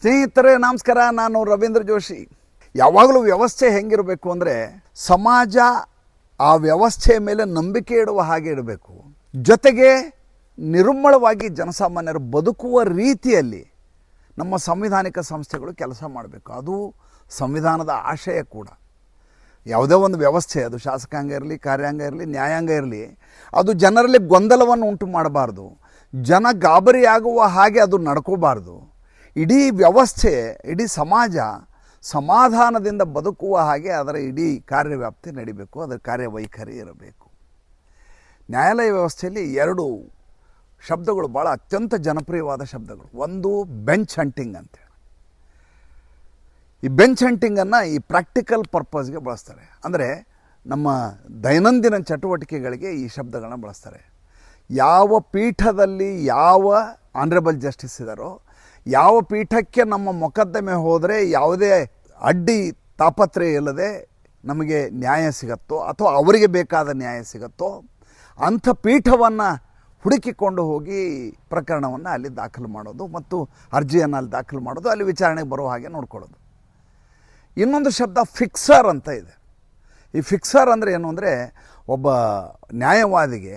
ಸ್ನೇಹಿತರೆ, ನಮಸ್ಕಾರ. ನಾನು ರವೀಂದ್ರ ಜೋಶಿ. ಯಾವಾಗಲೂ ವ್ಯವಸ್ಥೆ ಹೆಂಗಿರಬೇಕು ಅಂದರೆ ಸಮಾಜ ಆ ವ್ಯವಸ್ಥೆಯ ಮೇಲೆ ನಂಬಿಕೆ ಇಡುವ ಹಾಗೆ ಇಡಬೇಕು ಜೊತೆಗೆ ನಿರ್ಮಳವಾಗಿ ಜನಸಾಮಾನ್ಯರು ಬದುಕುವ ರೀತಿಯಲ್ಲಿ ನಮ್ಮ ಸಂವಿಧಾನಿಕ ಸಂಸ್ಥೆಗಳು ಕೆಲಸ ಮಾಡಬೇಕು. ಅದು ಸಂವಿಧಾನದ ಆಶಯ ಕೂಡ. ಯಾವುದೇ ಒಂದು ವ್ಯವಸ್ಥೆ, ಅದು ಶಾಸಕಾಂಗ ಇರಲಿ, ಕಾರ್ಯಾಂಗ ಇರಲಿ, ನ್ಯಾಯಾಂಗ ಇರಲಿ, ಅದು ಜನರಲ್ಲಿ ಗೊಂದಲವನ್ನು ಉಂಟು ಮಾಡಬಾರ್ದು. ಜನ ಗಾಬರಿಯಾಗುವ ಹಾಗೆ ಅದು ನಡ್ಕೋಬಾರ್ದು. ಇಡೀ ವ್ಯವಸ್ಥೆ, ಇಡೀ ಸಮಾಜ ಸಮಾಧಾನದಿಂದ ಬದುಕುವ ಹಾಗೆ ಅದರ ಇಡೀ ಕಾರ್ಯವ್ಯಾಪ್ತಿ ನಡಿಬೇಕು, ಅದರ ಕಾರ್ಯವೈಖರಿ ಇರಬೇಕು. ನ್ಯಾಯಾಲಯ ವ್ಯವಸ್ಥೆಯಲ್ಲಿ ಎರಡು ಶಬ್ದಗಳು ಭಾಳ ಅತ್ಯಂತ ಜನಪ್ರಿಯವಾದ ಶಬ್ದಗಳು. ಒಂದು ಬೆಂಚ್ ಹಂಟಿಂಗ್ ಅಂತೇಳಿ. ಈ ಬೆಂಚ್ ಹಂಟಿಂಗನ್ನು ಈ ಪ್ರಾಕ್ಟಿಕಲ್ ಪರ್ಪಸ್ಗೆ ಬಳಸ್ತಾರೆ. ಅಂದರೆ ನಮ್ಮ ದೈನಂದಿನ ಚಟುವಟಿಕೆಗಳಿಗೆ ಈ ಶಬ್ದಗಳನ್ನ ಬಳಸ್ತಾರೆ. ಯಾವ ಪೀಠದಲ್ಲಿ ಯಾವ ಆನರೇಬಲ್ ಜಸ್ಟಿಸ್ ಇದ್ದಾರೋ ಯಾವ ಪೀಠಕ್ಕೆ ನಮ್ಮ ಮೊಕದ್ದಮೆ ಹೋದರೆ ಯಾವುದೇ ಅಡ್ಡಿ ತಾಪತ್ರಯ ಇಲ್ಲದೆ ನಮಗೆ ನ್ಯಾಯ ಸಿಗತ್ತೋ ಅಥವಾ ಅವರಿಗೆ ಬೇಕಾದ ನ್ಯಾಯ ಸಿಗತ್ತೋ ಅಂಥ ಪೀಠವನ್ನು ಹುಡುಕಿಕೊಂಡು ಹೋಗಿ ಪ್ರಕರಣವನ್ನು ಅಲ್ಲಿ ದಾಖಲು ಮಾಡೋದು ಮತ್ತು ಅರ್ಜಿಯನ್ನು ಅಲ್ಲಿ ದಾಖಲು ಮಾಡೋದು, ಅಲ್ಲಿ ವಿಚಾರಣೆಗೆ ಬರೋ ಹಾಗೆ ನೋಡ್ಕೊಳ್ಳೋದು. ಇನ್ನೊಂದು ಶಬ್ದ ಫಿಕ್ಸರ್ ಅಂತ ಇದೆ. ಈ ಫಿಕ್ಸರ್ ಅಂದರೆ ಏನು ಅಂದರೆ ಒಬ್ಬ ನ್ಯಾಯವಾದಿಗೆ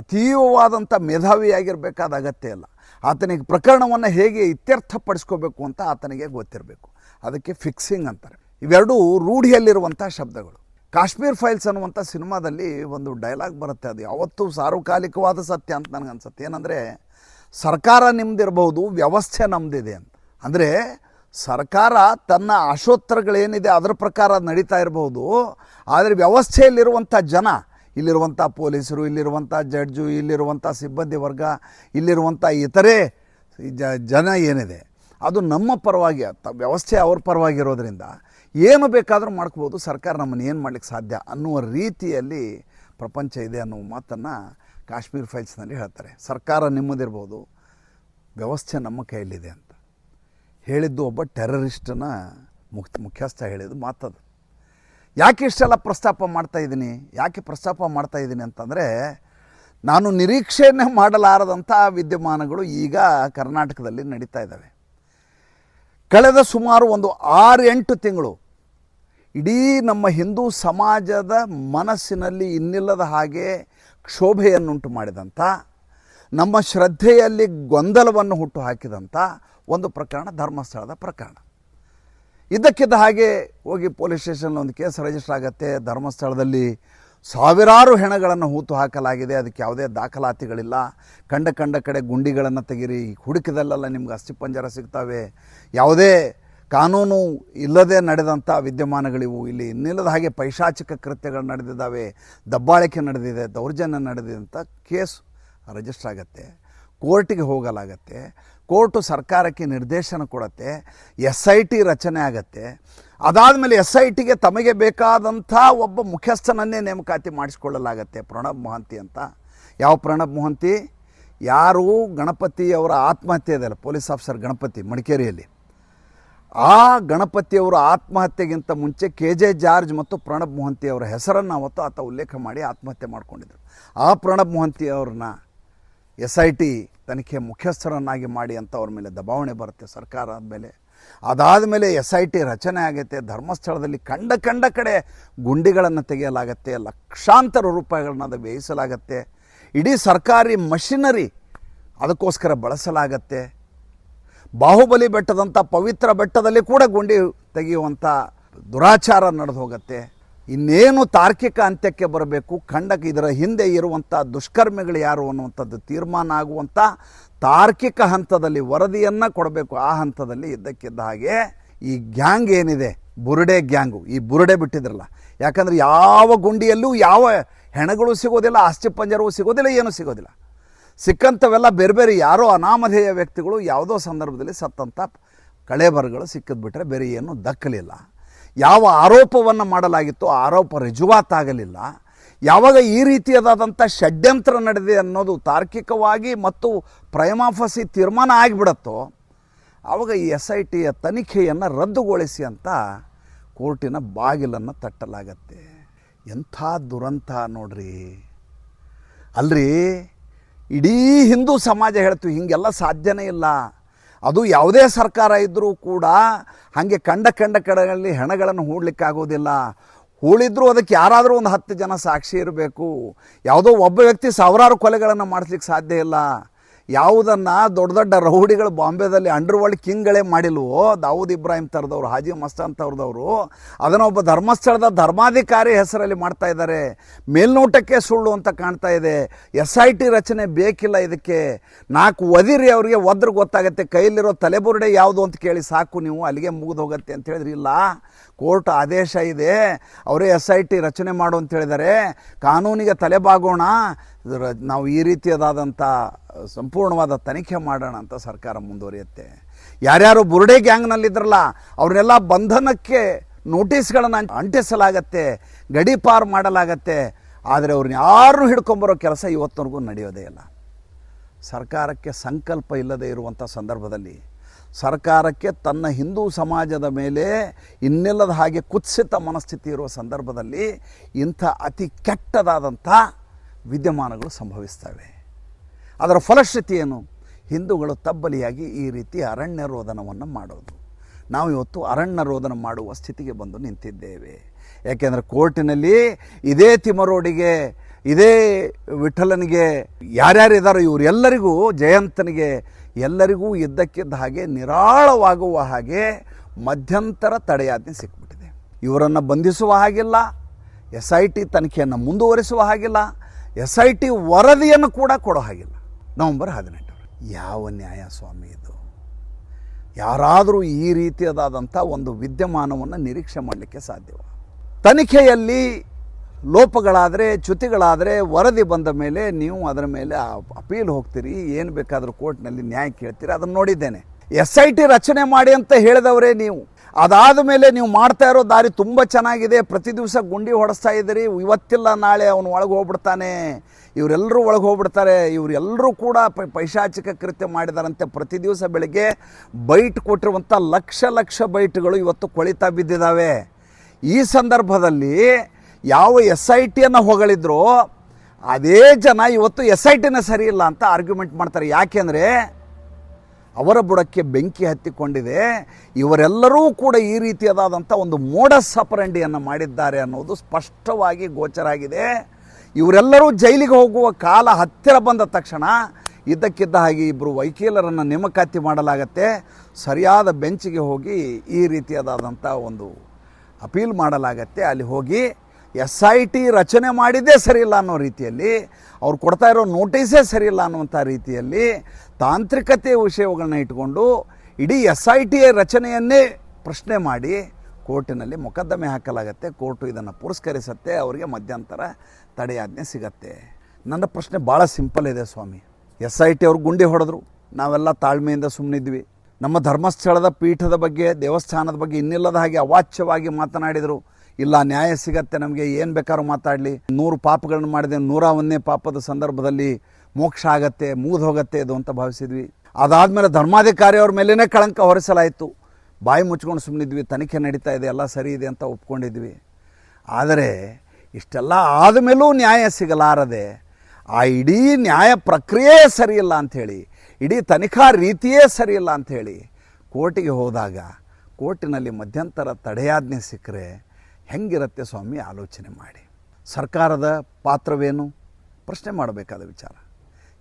ಅತೀವವಾದಂಥ ಮೇಧಾವಿಯಾಗಿರಬೇಕಾದ ಅಗತ್ಯ ಇಲ್ಲ. ಆತನಿಗೆ ಪ್ರಕರಣವನ್ನು ಹೇಗೆ ಇತ್ಯರ್ಥಪಡಿಸ್ಕೋಬೇಕು ಅಂತ ಆತನಿಗೆ ಗೊತ್ತಿರಬೇಕು. ಅದಕ್ಕೆ ಫಿಕ್ಸಿಂಗ್ ಅಂತಾರೆ. ಇವೆರಡೂ ರೂಢಿಯಲ್ಲಿರುವಂಥ ಶಬ್ದಗಳು. ಕಾಶ್ಮೀರ್ ಫೈಲ್ಸ್ ಅನ್ನುವಂಥ ಸಿನಿಮಾದಲ್ಲಿ ಒಂದು ಡೈಲಾಗ್ ಬರುತ್ತೆ. ಅದು ಯಾವತ್ತೂ ಸಾರ್ವಕಾಲಿಕವಾದ ಸತ್ಯ ಅಂತ ನನಗೆ ಅನ್ಸುತ್ತೆ. ಏನಂದರೆ, ಸರ್ಕಾರ ನಿಮ್ದಿರಬಹುದು, ವ್ಯವಸ್ಥೆ ನಮ್ಮದಿದೆ ಅಂತ. ಅಂದರೆ, ಸರ್ಕಾರ ತನ್ನ ಆಶೋತ್ತರಗಳೇನಿದೆ ಅದರ ಪ್ರಕಾರ ನಡೀತಾ ಇರಬಹುದು, ಆದರೆ ವ್ಯವಸ್ಥೆಯಲ್ಲಿರುವಂಥ ಜನ ಇಲ್ಲಿರುವಂಥ ಪೊಲೀಸರು, ಇಲ್ಲಿರುವಂಥ ಜಡ್ಜು, ಇಲ್ಲಿರುವಂಥ ಸಿಬ್ಬಂದಿ ವರ್ಗ, ಇಲ್ಲಿರುವಂಥ ಇತರೆ ಜ, ಜನ ಏನಿದೆ, ಅದು ನಮ್ಮ ಪರವಾಗಿ ವ್ಯವಸ್ಥೆ ಅವ್ರ ಪರವಾಗಿರೋದ್ರಿಂದ ಏನು ಬೇಕಾದರೂ ಮಾಡ್ಕೋಬೋದು. ಸರ್ಕಾರ ನಮ್ಮನ್ನು ಏನು ಮಾಡ್ಲಿಕ್ಕೆ ಸಾಧ್ಯ ಅನ್ನುವ ರೀತಿಯಲ್ಲಿ ಪ್ರಪಂಚ ಇದೆ ಅನ್ನುವ ಮಾತನ್ನು ಕಾಶ್ಮೀರ್ ಫೈಲ್ಸ್ನಲ್ಲಿ ಹೇಳ್ತಾರೆ. ಸರ್ಕಾರ ನಿಮ್ಮದಿರ್ಬೋದು, ವ್ಯವಸ್ಥೆ ನಮ್ಮ ಕೈಯಲ್ಲಿದೆ ಅಂತ. ಹೇಳಿದ್ದು ಒಬ್ಬ ಟೆರರಿಸ್ಟನ ಮುಖ್ಯ ಮುಖ್ಯಸ್ಥ ಹೇಳಿದ್ದು ಮಾತದು. ಯಾಕೆ ಇಷ್ಟೆಲ್ಲ ಪ್ರಸ್ತಾಪ ಮಾಡ್ತಾ ಇದ್ದೀನಿ? ಯಾಕೆ ಪ್ರಸ್ತಾಪ ಮಾಡ್ತಾ ಇದ್ದೀನಿ ಅಂತಂದರೆ, ನಾನು ನಿರೀಕ್ಷೆಯನ್ನೇ ಮಾಡಲಾರದಂಥ ವಿದ್ಯಮಾನಗಳು ಈಗ ಕರ್ನಾಟಕದಲ್ಲಿ ನಡೀತಾ ಇದ್ದಾವೆ. ಕಳೆದ ಸುಮಾರು ಒಂದು ಆರು ಎಂಟು ತಿಂಗಳು ಇಡೀ ನಮ್ಮ ಹಿಂದೂ ಸಮಾಜದ ಮನಸ್ಸಿನಲ್ಲಿ ಇನ್ನಿಲ್ಲದ ಹಾಗೆ ಕ್ಷೋಭೆಯನ್ನುಂಟು ಮಾಡಿದಂಥ, ನಮ್ಮ ಶ್ರದ್ಧೆಯಲ್ಲಿ ಗೊಂದಲವನ್ನು ಹುಟ್ಟು ಹಾಕಿದಂಥ ಒಂದು ಪ್ರಕರಣ ಧರ್ಮಸ್ಥಳದ ಪ್ರಕರಣ. ಇದ್ದಕ್ಕಿದ್ದ ಹಾಗೆ ಹೋಗಿ ಪೊಲೀಸ್ ಸ್ಟೇಷನ್ ಒಂದು ಕೇಸ್ ರಿಜಿಸ್ಟರ್ ಆಗುತ್ತೆ. ಧರ್ಮಸ್ಥಳದಲ್ಲಿ ಸಾವಿರಾರು ಹೆಣಗಳನ್ನು ಹೂತು ಹಾಕಲಾಗಿದೆ. ಅದಕ್ಕೆ ಯಾವುದೇ ದಾಖಲಾತಿಗಳಿಲ್ಲ. ಕಂಡ ಕಂಡ ಕಡೆ ಗುಂಡಿಗಳನ್ನು ತೆಗೀರಿ. ಹುಡುಕಿದಲ್ಲೆಲ್ಲ ನಿಮ್ಗೆ ಅಸ್ಥಿಪಂಜರ ಸಿಗ್ತವೆ. ಯಾವುದೇ ಕಾನೂನು ಇಲ್ಲದೆ ನಡೆದಂಥ ವಿದ್ಯಮಾನಗಳಿವು. ಇಲ್ಲಿ ಇನ್ನಿಲ್ಲದ ಹಾಗೆ ಪೈಶಾಚಿಕ ಕೃತ್ಯಗಳು ನಡೆದಿದ್ದಾವೆ. ದಬ್ಬಾಳಿಕೆ ನಡೆದಿದೆ. ದೌರ್ಜನ್ಯ ನಡೆದಿದೆ ಅಂತ ಕೇಸ್ ರಿಜಿಸ್ಟರ್ ಆಗುತ್ತೆ. ಕೋರ್ಟಿಗೆ ಹೋಗಲಾಗತ್ತೆ. ಕೋರ್ಟು ಸರ್ಕಾರಕ್ಕೆ ನಿರ್ದೇಶನ ಕೊಡುತ್ತೆ ಎಸ್ ಐ ಟಿ ರಚನೆ ಆಗತ್ತೆ. ಅದಾದಮೇಲೆ ಎಸ್ ಐ ಟಿಗೆ ತಮಗೆ ಬೇಕಾದಂಥ ಒಬ್ಬ ಮುಖ್ಯಸ್ಥನನ್ನೇ ನೇಮಕಾತಿ ಮಾಡಿಸ್ಕೊಳ್ಳಲಾಗತ್ತೆ ಪ್ರಣಬ್ ಮೊಹಂತಿ ಅಂತ. ಯಾವ ಪ್ರಣಬ್ ಮೊಹಂತಿ? ಯಾರು ಗಣಪತಿ ಅವರ ಆತ್ಮಹತ್ಯೆ ಇದೆಯಲ್ಲ ಪೊಲೀಸ್ ಆಫೀಸರ್ ಗಣಪತಿ ಮಡಿಕೇರಿಯಲ್ಲಿ. ಆ ಗಣಪತಿಯವರ ಆತ್ಮಹತ್ಯೆಗಿಂತ ಮುಂಚೆ ಕೆ ಜೆ ಜಾರ್ಜ್ ಮತ್ತು ಪ್ರಣಬ್ ಮೊಹಂತಿ ಅವರ ಹೆಸರನ್ನು ಅವತ್ತು ಆತ ಉಲ್ಲೇಖ ಮಾಡಿ ಆತ್ಮಹತ್ಯೆ ಮಾಡಿಕೊಂಡಿದ್ರು. ಆ ಪ್ರಣಬ್ ಮೊಹಂತಿ ಅವ್ರನ್ನ ಎಸ್ ಐ ಟಿ ತನಿಖೆ ಮುಖ್ಯಸ್ಥರನ್ನಾಗಿ ಮಾಡಿ ಅಂತ ಅವ್ರ ಮೇಲೆ ದಬಾವಣೆ ಬರುತ್ತೆ ಸರ್ಕಾರ ಮೇಲೆ. ಅದಾದ ಮೇಲೆ ಎಸ್ ಐ ಟಿ ರಚನೆ ಆಗುತ್ತೆ ಧರ್ಮಸ್ಥಳದಲ್ಲಿ ಕಂಡ ಕಂಡ ಕಡೆ ಗುಂಡಿಗಳನ್ನು ತೆಗೆಯಲಾಗತ್ತೆ, ಲಕ್ಷಾಂತರ ರೂಪಾಯಿಗಳನ್ನ ಅದು ವ್ಯಯಿಸಲಾಗತ್ತೆ. ಇಡೀ ಸರ್ಕಾರಿ ಮಷಿನರಿ ಅದಕ್ಕೋಸ್ಕರ ಬಳಸಲಾಗತ್ತೆ. ಬಾಹುಬಲಿ ಬೆಟ್ಟದಂಥ ಪವಿತ್ರ ಬೆಟ್ಟದಲ್ಲಿ ಕೂಡ ಗುಂಡಿ ತೆಗೆಯುವಂಥ ದುರಾಚಾರ ನಡೆದು ಹೋಗುತ್ತೆ. ಇನ್ನೇನು ತಾರ್ಕಿಕ ಅಂತ್ಯಕ್ಕೆ ಬರಬೇಕು? ಖಂಡಕ್ಕೆ ಇದರ ಹಿಂದೆ ಇರುವಂಥ ದುಷ್ಕರ್ಮಿಗಳು ಯಾರು ಅನ್ನುವಂಥದ್ದು ತೀರ್ಮಾನ ಆಗುವಂಥ ತಾರ್ಕಿಕ ಹಂತದಲ್ಲಿ ವರದಿಯನ್ನು ಕೊಡಬೇಕು. ಆ ಹಂತದಲ್ಲಿ ಇದ್ದಕ್ಕಿದ್ದ ಹಾಗೆ ಈ ಗ್ಯಾಂಗ್ ಏನಿದೆ? ಬುರುಡೆ ಗ್ಯಾಂಗು. ಈ ಬುರುಡೆ ಬಿಟ್ಟಿದ್ರಲ್ಲ. ಯಾಕಂದರೆ ಯಾವ ಗುಂಡಿಯಲ್ಲೂ ಯಾವ ಹೆಣಗಳು ಸಿಗೋದಿಲ್ಲ ಅಸ್ಥಿಪಂಜರವೂ ಸಿಗೋದಿಲ್ಲ, ಏನೂ ಸಿಗೋದಿಲ್ಲ. ಸಿಕ್ಕಂಥವೆಲ್ಲ ಬೇರೆ ಬೇರೆ ಯಾರೋ ಅನಾಮಧೇಯ ವ್ಯಕ್ತಿಗಳು ಯಾವುದೋ ಸಂದರ್ಭದಲ್ಲಿ ಸತ್ತಂಥ ಕಳೆಬರಗಳು ಸಿಕ್ಕಿದ್ಬಿಟ್ರೆ ಬೇರೆ ಏನೂ ದಕ್ಕಲಿಲ್ಲ. ಯಾವ ಆರೋಪವನ್ನು ಮಾಡಲಾಗಿತ್ತೋ ಆರೋಪ ರುಜುವಾತಾಗಲಿಲ್ಲ ಯಾವಾಗ ಈ ರೀತಿಯಾದಂಥ ಷಡ್ಯಂತ್ರ ನಡೆದಿದೆ ಅನ್ನೋದು ತಾರ್ಕಿಕವಾಗಿ ಮತ್ತು ಪ್ರೈಮಾಫಸಿ ತೀರ್ಮಾನ ಆಗಿಬಿಡತ್ತೋ ಆವಾಗ ಈ ಎಸ್ ಐ ಟಿಯ ತನಿಖೆಯನ್ನು ರದ್ದುಗೊಳಿಸಿ ಅಂತ ಕೋರ್ಟಿನ ಬಾಗಿಲನ್ನು ತಟ್ಟಲಾಗತ್ತೆ. ಎಂಥ ದುರಂತ ನೋಡ್ರಿ. ಅಲ್ರಿ, ಇಡೀ ಹಿಂದೂ ಸಮಾಜ ಹೇಳ್ತೀವಿ, ಹೀಗೆಲ್ಲ ಸಾಧ್ಯನೇ ಇಲ್ಲ. ಅದು ಯಾವುದೇ ಸರ್ಕಾರ ಇದ್ದರೂ ಕೂಡ ಹಾಗೆ ಕಂಡ ಕಂಡ ಕಡೆಗಳಲ್ಲಿ ಹೆಣಗಳನ್ನು ಹೂಡಲಿಕ್ಕಾಗೋದಿಲ್ಲ. ಹೂಳಿದ್ರೂ ಅದಕ್ಕೆ ಯಾರಾದರೂ ಒಂದು ಹತ್ತು ಜನ ಸಾಕ್ಷಿ ಇರಬೇಕು. ಯಾವುದೋ ಒಬ್ಬ ವ್ಯಕ್ತಿ ಸಾವಿರಾರು ಕೊಲೆಗಳನ್ನು ಮಾಡಿಸ್ಲಿಕ್ಕೆ ಸಾಧ್ಯ ಇಲ್ಲ. ಯಾವುದನ್ನು ದೊಡ್ಡ ದೊಡ್ಡ ರೌಡಿಗಳು ಬಾಂಬೆದಲ್ಲಿ ಅಂಡರ್ ವರ್ಲ್ಡ್ ಕಿಂಗ್ಗಳೇ ಮಾಡಿಲ್ವೋ, ದಾವೂದ್ ಇಬ್ರಾಹಿಂ ಥರದವ್ರು ಹಾಜಿ ಮಸ್ತಾನ್ ಥರದವರು ಅದನ್ನು ಒಬ್ಬ ಧರ್ಮಸ್ಥಳದ ಧರ್ಮಾಧಿಕಾರಿ ಹೆಸರಲ್ಲಿ ಮಾಡ್ತಾ ಇದ್ದಾರೆ. ಮೇಲ್ನೋಟಕ್ಕೆ ಸುಳ್ಳು ಅಂತ ಕಾಣ್ತಾ ಇದೆ. ಎಸ್ ಐ ಟಿ ರಚನೆ ಬೇಕಿಲ್ಲ ಇದಕ್ಕೆ. ನಾಲ್ಕು ಒದಿರಿ ಅವರಿಗೆ ಒದ್ರ ಗೊತ್ತಾಗುತ್ತೆ. ಕೈಲಿರೋ ತಲೆಬುರುಡೆ ಯಾವುದು ಅಂತ ಕೇಳಿ ಸಾಕು ನೀವು, ಅಲ್ಲಿಗೆ ಮುಗಿದು ಹೋಗುತ್ತೆ ಅಂತ ಹೇಳಿದ್ರಿ. ಇಲ್ಲ, ಕೋರ್ಟ್ ಆದೇಶ ಇದೆ. ಅವರೇ ಎಸ್ ಐ ಟಿ ರಚನೆ ಮಾಡು ಅಂತ ಹೇಳಿದ್ದಾರೆ. ಕಾನೂನಿಗೆ ತಲೆಬಾಗೋಣ ಇದರ- ನಾವು ಈ ರೀತಿಯದಾದಂಥ ಸಂಪೂರ್ಣವಾದ ತನಿಖೆ ಮಾಡೋಣ ಅಂತ ಸರ್ಕಾರ ಮುಂದುವರಿಯುತ್ತೆ. ಯಾರ್ಯಾರು ಬುರುಡೆ ಗ್ಯಾಂಗ್ನಲ್ಲಿದ್ರಲ್ಲ, ಅವ್ರನ್ನೆಲ್ಲ ಬಂಧನಕ್ಕೆ ನೋಟಿಸ್ಗಳನ್ನು ಅಂಟಿಸಲಾಗತ್ತೆ ಗಡಿಪಾರು ಮಾಡಲಾಗತ್ತೆ. ಆದರೆ ಅವ್ರನ್ನ ಯಾರನ್ನೂ ಹಿಡ್ಕೊಂಬರೋ ಕೆಲಸ ಇವತ್ತವರೆಗೂ ನಡೆಯೋದೇ ಇಲ್ಲ. ಸರ್ಕಾರಕ್ಕೆ ಸಂಕಲ್ಪ ಇಲ್ಲದೆ ಇರುವಂಥ ಸಂದರ್ಭದಲ್ಲಿ ಸರ್ಕಾರಕ್ಕೆ ತನ್ನ ಹಿಂದೂ ಸಮಾಜದ ಮೇಲೆ ಇನ್ನಿಲ್ಲದ ಹಾಗೆ ಕುತ್ಸಿತ ಮನಸ್ಥಿತಿ ಇರುವ ಸಂದರ್ಭದಲ್ಲಿ ಇಂಥ ಅತಿ ಕೆಟ್ಟದಾದಂಥ ವಿದ್ಯಮಾನಗಳು ಸಂಭವಿಸ್ತವೆ. ಅದರ ಫಲಶ್ರುತಿ ಏನು ಹಿಂದೂಗಳು ತಬ್ಬಲಿಯಾಗಿ ಈ ರೀತಿ ಅರಣ್ಯ ರೋದನವನ್ನು ಮಾಡೋದು. ನಾವು ಇವತ್ತು ಅರಣ್ಯ ರೋದನ ಮಾಡುವ ಸ್ಥಿತಿಗೆ ಬಂದು ನಿಂತಿದ್ದೇವೆ. ಯಾಕೆಂದರೆ ಕೋರ್ಟಿನಲ್ಲಿ ಇದೇ ತಿಮರೋಡಿಗೆ, ಇದೇ ವಿಠಲನಿಗೆ ಯಾರ್ಯಾರಿದ್ದಾರೋ ಇವರೆಲ್ಲರಿಗೂ, ಜಯಂತನಿಗೆ ಎಲ್ಲರಿಗೂ ಇದ್ದಕ್ಕಿದ್ದ ಹಾಗೆ ನಿರಾಳವಾಗುವ ಹಾಗೆ ಮಧ್ಯಂತರ ತಡೆಯಾಜ್ಞೆ ಸಿಕ್ಬಿಟ್ಟಿದೆ. ಇವರನ್ನು ಬಂಧಿಸುವ ಹಾಗಿಲ್ಲ, ಎಸ್ ಐ ಟಿ ತನಿಖೆಯನ್ನು ಮುಂದುವರಿಸುವ ಹಾಗಿಲ್ಲ ಎಸ್ ಐ ಟಿ ವರದಿಯನ್ನು ಕೂಡ ಕೊಡೋ ಹಾಗಿಲ್ಲ. ನವಂಬರ್ ಹದಿನೆಂಟು. ಯಾವ ನ್ಯಾಯ ಸ್ವಾಮಿ ಇದು? ಯಾರಾದರೂ ಈ ರೀತಿಯದಾದಂಥ ಒಂದು ವಿದ್ಯಮಾನವನ್ನು ನಿರೀಕ್ಷೆ ಮಾಡಲಿಕ್ಕೆ ಸಾಧ್ಯವ? ತನಿಖೆಯಲ್ಲಿ ಲೋಪಗಳಾದರೆ, ಚ್ಯುತಿಗಳಾದರೆ ವರದಿ ಬಂದ ಮೇಲೆ ನೀವು ಅದರ ಮೇಲೆ ಅಪೀಲ್ ಹೋಗ್ತೀರಿ, ಏನು ಬೇಕಾದರೂ ಕೋರ್ಟ್ನಲ್ಲಿ ನ್ಯಾಯ ಕೇಳ್ತೀರಿ, ಅದನ್ನು ನೋಡಿದ್ದೇನೆ. ಎಸ್ ಐ ಟಿ ರಚನೆ ಮಾಡಿ ಅಂತ ಹೇಳಿದವರೇ ನೀವು. ಅದಾದ ಮೇಲೆ ನೀವು ಮಾಡ್ತಾ ಇರೋ ದಾರಿ ತುಂಬ ಚೆನ್ನಾಗಿದೆ. ಪ್ರತಿ ದಿವಸ ಗುಂಡಿ ಹೊಡೆಸ್ತಾ ಇದ್ದೀರಿ. ಇವತ್ತಿಲ್ಲ, ನಾಳೆ ಅವನು ಒಳಗೆ ಹೋಗ್ಬಿಡ್ತಾನೆ. ಇವರೆಲ್ಲರೂ ಒಳಗೆ ಹೋಗ್ಬಿಡ್ತಾರೆ. ಇವರೆಲ್ಲರೂ ಕೂಡ ಪೈಶಾಚಿಕ ಕೃತ್ಯ ಮಾಡಿದಾರಂತೆ. ಪ್ರತಿ ದಿವಸ ಬೆಳಗ್ಗೆ ಬೈಟ್ ಕೊಟ್ಟಿರುವಂಥ ಲಕ್ಷ ಲಕ್ಷ ಬೈಟ್ಗಳು ಇವತ್ತು ಕೊಳಿತಾ ಬಿದ್ದಿದ್ದಾವೆ ಈ ಸಂದರ್ಭದಲ್ಲಿ ಯಾವ ಎಸ್ ಐ ಟಿಯನ್ನು ಹೊಗಳಿದ್ರೋ, ಅದೇ ಜನ ಇವತ್ತು ಎಸ್ ಐ ಟಿನ ಸರಿ ಇಲ್ಲ ಅಂತ ಆರ್ಗ್ಯುಮೆಂಟ್ ಮಾಡ್ತಾರೆ. ಯಾಕೆಂದರೆ ಅವರ ಬುಡಕ್ಕೆ ಬೆಂಕಿ ಹತ್ತಿಕೊಂಡಿದೆ. ಇವರೆಲ್ಲರೂ ಕೂಡ ಈ ರೀತಿಯಾದಂಥ ಒಂದು ಮೋಡ ಸಪರಂಡಿಯನ್ನು ಮಾಡಿದ್ದಾರೆ ಅನ್ನೋದು ಸ್ಪಷ್ಟವಾಗಿ ಗೋಚರಾಗಿದೆ. ಇವರೆಲ್ಲರೂ ಜೈಲಿಗೆ ಹೋಗುವ ಕಾಲ ಹತ್ತಿರ ಬಂದ ತಕ್ಷಣ ಇದ್ದಕ್ಕಿದ್ದ ಹಾಗೆ ಇಬ್ಬರು ವಕೀಲರನ್ನು ನೇಮಕಾತಿ ಮಾಡಲಾಗತ್ತೆ. ಸರಿಯಾದ ಬೆಂಚಿಗೆ ಹೋಗಿ ಈ ರೀತಿಯಾದಂಥ ಒಂದು ಅಪೀಲ್ ಮಾಡಲಾಗತ್ತೆ. ಅಲ್ಲಿ ಹೋಗಿ ಎಸ್ ಐ ಟಿ ರಚನೆ ಮಾಡಿದ್ದೇ ಸರಿಯಿಲ್ಲ ಅನ್ನೋ ರೀತಿಯಲ್ಲಿ, ಅವ್ರು ಕೊಡ್ತಾ ಇರೋ ನೋಟಿಸೇ ಸರಿಯಿಲ್ಲ ಅನ್ನುವಂಥ ರೀತಿಯಲ್ಲಿ ತಾಂತ್ರಿಕತೆ ವಿಷಯಗಳನ್ನ ಇಟ್ಕೊಂಡು ಇಡೀ ಎಸ್ ಐ ಟಿ ರಚನೆಯನ್ನೇ ಪ್ರಶ್ನೆ ಮಾಡಿ ಕೋರ್ಟಿನಲ್ಲಿ ಮೊಕದ್ದಮೆ ಹಾಕಲಾಗತ್ತೆ, ಕೋರ್ಟು ಇದನ್ನು ಪುರಸ್ಕರಿಸತ್ತೆ, ಅವರಿಗೆ ಮಧ್ಯಂತರ ತಡೆಯಾಜ್ಞೆ ಸಿಗತ್ತೆ. ನನ್ನ ಪ್ರಶ್ನೆ ಭಾಳ ಸಿಂಪಲ್ ಇದೆ ಸ್ವಾಮಿ. ಎಸ್ ಐ ಟಿ ಅವ್ರು ಗುಂಡಿ ಹೊಡೆದ್ರು, ನಾವೆಲ್ಲ ತಾಳ್ಮೆಯಿಂದ ಸುಮ್ಮನಿದ್ವಿ ನಮ್ಮ ಧರ್ಮಸ್ಥಳದ ಪೀಠದ ಬಗ್ಗೆ, ದೇವಸ್ಥಾನದ ಬಗ್ಗೆ ಇನ್ನಿಲ್ಲದ ಹಾಗೆ ಅವಾಚ್ಯವಾಗಿ ಮಾತನಾಡಿದರು. ಇಲ್ಲ ನ್ಯಾಯ ಸಿಗತ್ತೆ, ನಮಗೆ ಏನು ಬೇಕಾದ್ರೂ ಮಾತಾಡಲಿ. ನೂರು ಪಾಪಗಳನ್ನು ಮಾಡಿದೆ ನೂರ ಒಂದನೇ ಪಾಪದ ಸಂದರ್ಭದಲ್ಲಿ ಮೋಕ್ಷ ಆಗತ್ತೆ, ಮುಗಿದು ಹೋಗತ್ತೆ ಇದು ಅಂತ ಭಾವಿಸಿದ್ವಿ. ಅದಾದಮೇಲೆ ಧರ್ಮಾಧಿಕಾರಿ ಅವ್ರ ಮೇಲೇ ಕಳಂಕ ಹೊರಿಸಲಾಯಿತು. ಬಾಯಿ ಮುಚ್ಕೊಂಡು ಸುಮ್ಮನಿದ್ವಿ ತನಿಖೆ ನಡೀತಾ ಇದೆ, ಎಲ್ಲ ಸರಿ ಇದೆ ಅಂತ ಒಪ್ಕೊಂಡಿದ್ವಿ. ಆದರೆ ಇಷ್ಟೆಲ್ಲ ಆದಮೇಲೂ ನ್ಯಾಯ ಸಿಗಲಾರದೆ ಆ ಇಡೀ ನ್ಯಾಯ ಪ್ರಕ್ರಿಯೆ ಸರಿಯಿಲ್ಲ ಅಂಥೇಳಿ, ಇಡೀ ತನಿಖಾ ರೀತಿಯೇ ಸರಿಯಿಲ್ಲ ಅಂಥೇಳಿ ಕೋರ್ಟಿಗೆ ಹೋದಾಗ, ಕೋರ್ಟಿನಲ್ಲಿ ಮಧ್ಯಂತರ ತಡೆಯಾಜ್ಞೆ ಸಿಕ್ಕರೆ ಹೆಂಗಿರುತ್ತೆ ಸ್ವಾಮಿ? ಆಲೋಚನೆ ಮಾಡಿ. ಸರ್ಕಾರದ ಪಾತ್ರವೇನು? ಪ್ರಶ್ನೆ ಮಾಡಬೇಕಾದ ವಿಚಾರ.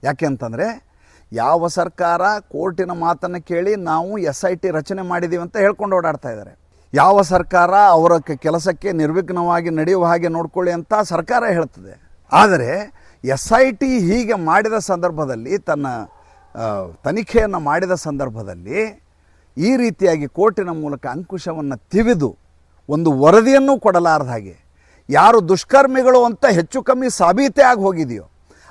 ಯಾಕೆ ಅಂತಂದರೆ, ಯಾವ ಸರ್ಕಾರ ಕೋರ್ಟಿನ ಮಾತನ್ನು ಕೇಳಿ ನಾವು ಎಸ್ ಐ ಟಿ ರಚನೆ ಮಾಡಿದ್ದೀವಿ ಅಂತ ಹೇಳ್ಕೊಂಡು ಓಡಾಡ್ತಾ ಇದ್ದಾರೆ ಯಾವ ಸರ್ಕಾರ ಅವರ ಕೆಲಸಕ್ಕೆ ನಿರ್ವಿಘ್ನವಾಗಿ ನಡೆಯುವ ಹಾಗೆ ನೋಡ್ಕೊಳ್ಳಿ ಅಂತ ಸರ್ಕಾರ ಹೇಳ್ತದೆ. ಆದರೆ, ಎಸ್ ಐ ಟಿ ಹೀಗೆ ಮಾಡಿದ ಸಂದರ್ಭದಲ್ಲಿ, ತನ್ನ ತನಿಖೆಯನ್ನು ಮಾಡಿದ ಸಂದರ್ಭದಲ್ಲಿ ಈ ರೀತಿಯಾಗಿ ಕೋರ್ಟಿನ ಮೂಲಕ ಅಂಕುಶವನ್ನು ತಿವಿದು ಒಂದು ವರದಿಯನ್ನು ಕೊಡಲಾರದ ಹಾಗೆ. ಯಾರು ದುಷ್ಕರ್ಮಿಗಳು ಅಂತ ಹೆಚ್ಚು ಕಮ್ಮಿ ಸಾಬೀತೆ ಆಗಿ ಹೋಗಿದೆಯೋ,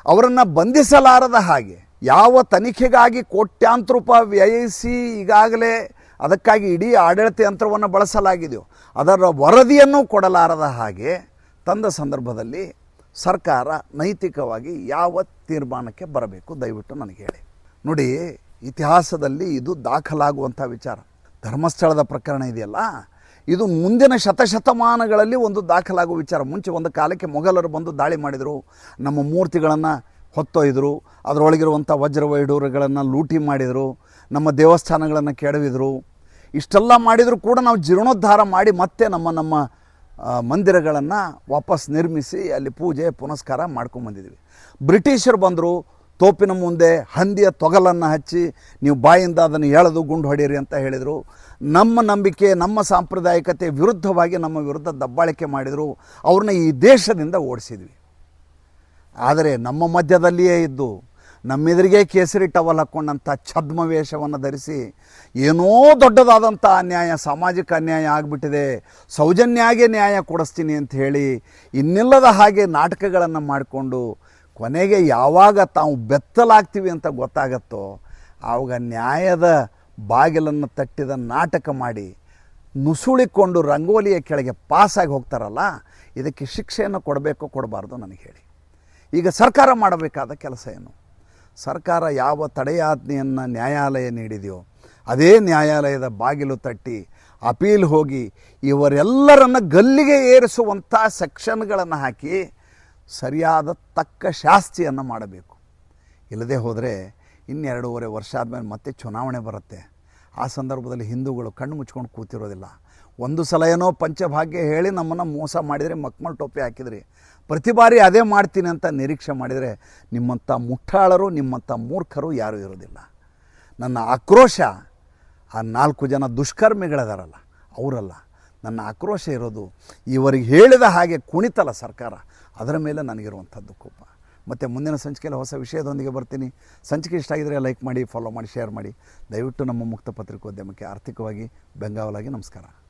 ಅವರನ್ನು ಬಂಧಿಸಲಾರದ ಹಾಗೆ, ಯಾವ ತನಿಖೆಗಾಗಿ ಕೋಟ್ಯಾಂತರ ರೂಪಾಯಿ ವ್ಯಯಿಸಿ ಈಗಾಗಲೇ ಅದಕ್ಕಾಗಿ ಇಡೀ ಆಡಳಿತ ಯಂತ್ರವನ್ನು ಬಳಸಲಾಗಿದೆಯೋ, ಅದರ ವರದಿಯನ್ನು ಕೊಡಲಾರದ ಹಾಗೆ ತಂದ ಸಂದರ್ಭದಲ್ಲಿ ಸರ್ಕಾರ ನೈತಿಕವಾಗಿ ಯಾವ ತೀರ್ಮಾನಕ್ಕೆ ಬರಬೇಕು ದಯವಿಟ್ಟು ನನಗೆ ಹೇಳಿ. ನೋಡಿ, ಇತಿಹಾಸದಲ್ಲಿ ಇದು ದಾಖಲಾಗುವಂಥ ವಿಚಾರ. ಧರ್ಮಸ್ಥಳದ ಪ್ರಕರಣ ಇದೆಯಲ್ಲ? ಇದು ಮುಂದಿನ ಶತಶತಮಾನಗಳಲ್ಲಿ ಒಂದು ದಾಖಲಾಗುವ ವಿಚಾರ. ಮುಂಚೆ ಒಂದು ಕಾಲಕ್ಕೆ ಮೊಘಲರು ಬಂದು ದಾಳಿ ಮಾಡಿದರು. ನಮ್ಮ ಮೂರ್ತಿಗಳನ್ನು ಹೊತ್ತೊಯ್ದರು. ಅದರೊಳಗಿರುವಂಥ ವಜ್ರ ವೈಡೂರುಗಳನ್ನು ಲೂಟಿ ಮಾಡಿದರು. ನಮ್ಮ ದೇವಸ್ಥಾನಗಳನ್ನು ಕೆಡವಿದರು. ಇಷ್ಟೆಲ್ಲ ಮಾಡಿದರೂ ಕೂಡ ನಾವು ಜೀರ್ಣೋದ್ಧಾರ ಮಾಡಿ ಮತ್ತೆ ನಮ್ಮ ನಮ್ಮ ಮಂದಿರಗಳನ್ನು ವಾಪಸ್ ನಿರ್ಮಿಸಿ ಅಲ್ಲಿ ಪೂಜೆ ಪುನಸ್ಕಾರ ಮಾಡ್ಕೊಂಬಂದಿದ್ವಿ ಬ್ರಿಟಿಷರು ಬಂದರು. ತೋಪಿನ ಮುಂದೆ ಹಂದಿಯ ತೊಗಲನ್ನು ಹಚ್ಚಿ ನೀವು ಬಾಯಿಂದ ಅದನ್ನು ಎಳೆದು ಗುಂಡು ಹೊಡೀರಿ ಅಂತ ಹೇಳಿದರು. ನಮ್ಮ ನಂಬಿಕೆ, ನಮ್ಮ ಸಾಂಪ್ರದಾಯಿಕತೆ ವಿರುದ್ಧವಾಗಿ ನಮ್ಮ ವಿರುದ್ಧ ದಬ್ಬಾಳಿಕೆ ಮಾಡಿದರು. ಅವ್ರನ್ನ ಈ ದೇಶದಿಂದ ಓಡಿಸಿದ್ವಿ. ಆದರೆ ನಮ್ಮ ಮಧ್ಯದಲ್ಲಿಯೇ ಇದ್ದು, ನಮ್ಮೆದುರಿಗೆ ಕೇಸರಿ ಟವಲ್ ಹಾಕ್ಕೊಂಡಂಥ ಛದ್ಮ ವೇಷವನ್ನು ಧರಿಸಿ ಏನೋ ದೊಡ್ಡದಾದಂಥ ಅನ್ಯಾಯ, ಸಾಮಾಜಿಕ ಅನ್ಯಾಯ ಆಗಿಬಿಟ್ಟಿದೆ. ಸೌಜನ್ಯಾಗೆ ನ್ಯಾಯ ಕೊಡಿಸ್ತೀನಿ ಅಂತ ಹೇಳಿ ಇನ್ನಿಲ್ಲದ ಹಾಗೆ ನಾಟಕಗಳನ್ನು ಮಾಡಿಕೊಂಡು ಕೊನೆಗೆ ಯಾವಾಗ ತಾವು ಬೆತ್ತಲಾಗ್ತೀವಿ ಅಂತ ಗೊತ್ತಾಗತ್ತೋ, ಆವಾಗ ನ್ಯಾಯದ ಬಾಗಿಲನ್ನು ತಟ್ಟಿದ ನಾಟಕ ಮಾಡಿ ನುಸುಳಿಕೊಂಡು ರಂಗೋಲಿಯ ಕೆಳಗೆ ಪಾಸಾಗಿ ಹೋಗ್ತಾರಲ್ಲ, ಇದಕ್ಕೆ ಶಿಕ್ಷೆಯನ್ನು ಕೊಡಬೇಕು ಕೊಡಬಾರ್ದು ನನಗೆ ಹೇಳಿ. ಈಗ ಸರ್ಕಾರ ಮಾಡಬೇಕಾದ ಕೆಲಸ ಏನು? ಸರ್ಕಾರ ಯಾವ ತಡೆಯಾಜ್ಞೆಯನ್ನು ನ್ಯಾಯಾಲಯ ನೀಡಿದೆಯೋ, ಅದೇ ನ್ಯಾಯಾಲಯದ ಬಾಗಿಲು ತಟ್ಟಿ ಅಪೀಲ್ ಹೋಗಿ ಇವರೆಲ್ಲರನ್ನು ಗಲ್ಲಿಗೆ ಏರಿಸುವಂಥ ಸೆಕ್ಷನ್ಗಳನ್ನು ಹಾಕಿ ಸರಿಯಾದ ತಕ್ಕ ಶಾಸ್ತಿಯನ್ನು ಮಾಡಬೇಕು. ಇಲ್ಲದೆ ಹೋದರೆ ಇನ್ನೆರಡೂವರೆ ವರ್ಷ ಆದಮೇಲೆ ಮತ್ತೆ ಚುನಾವಣೆ ಬರುತ್ತೆ. ಆ ಸಂದರ್ಭದಲ್ಲಿ ಹಿಂದೂಗಳು ಕಣ್ಣು ಮುಚ್ಕೊಂಡು ಕೂತಿರೋದಿಲ್ಲ. ಒಂದು ಸಲ ಏನೋ ಪಂಚಭಾಗ್ಯ ಹೇಳಿ ನಮ್ಮನ್ನು ಮೋಸ ಮಾಡಿದರೆ ಮಕ್ಮಲ್ ಟೋಪಿ ಹಾಕಿದ್ರಿ. ಪ್ರತಿ ಬಾರಿ ಅದೇ ಮಾಡ್ತೀನಿ ಅಂತ ನಿರೀಕ್ಷೆ ಮಾಡಿದರೆ ನಿಮ್ಮಂಥ ಮುಟ್ಟಾಳರು ನಿಮ್ಮಂಥ ಮೂರ್ಖರು ಯಾರೂ ಇರೋದಿಲ್ಲ. ನನ್ನ ಆಕ್ರೋಶ ಆ ನಾಲ್ಕು ಜನ ದುಷ್ಕರ್ಮಿಗಳದಾರಲ್ಲ, ಅವರಲ್ಲ. ನನ್ನ ಆಕ್ರೋಶ ಇರೋದು ಇವರಿಗೆ ಹೇಳಿದ ಹಾಗೆ ಕುಣಿತಲ್ಲ ಸರ್ಕಾರ. ಅದರ ಮೇಲೆ ನನಗಿರುವಂಥದ್ದು ಕೋಪ. ಮತ್ತು ಮುಂದಿನ ಸಂಚಿಕೆಯಲ್ಲಿ ಹೊಸ ವಿಷಯದೊಂದಿಗೆ ಬರ್ತೀನಿ. ಸಂಚಿಕೆ ಇಷ್ಟ ಆಗಿದರೆ ಲೈಕ್ ಮಾಡಿ ಫಾಲೋ ಮಾಡಿ ಶೇರ್ ಮಾಡಿ. ದಯವಿಟ್ಟು ನಮ್ಮ ಮುಕ್ತ ಪತ್ರಿಕೋದ್ಯಮಕ್ಕೆ ಆರ್ಥಿಕವಾಗಿ ಬೆಂಗಾವಲಾಗಿ ನಮಸ್ಕಾರ.